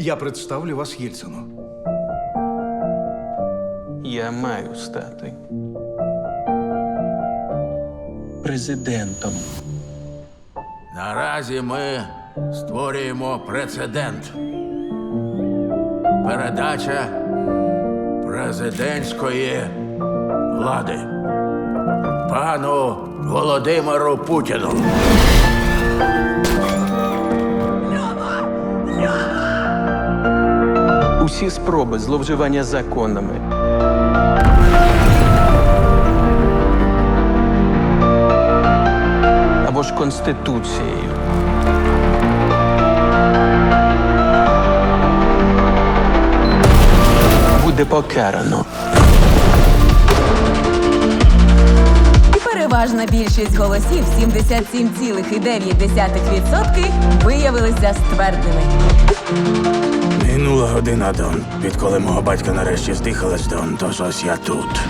Я представлю вас Єльцину. Я маю стати президентом. Наразі ми створюємо прецедент. Передача президентської влади пану Володимиру Путіну. Усі спроби зловживання законами. Або ж конституцією. Буде покарано. Переважна більшість голосів 77,9% виявилися ствердними. Година, Дон, відколи мого батька нарешті здихалась, Дон, тож ось я тут.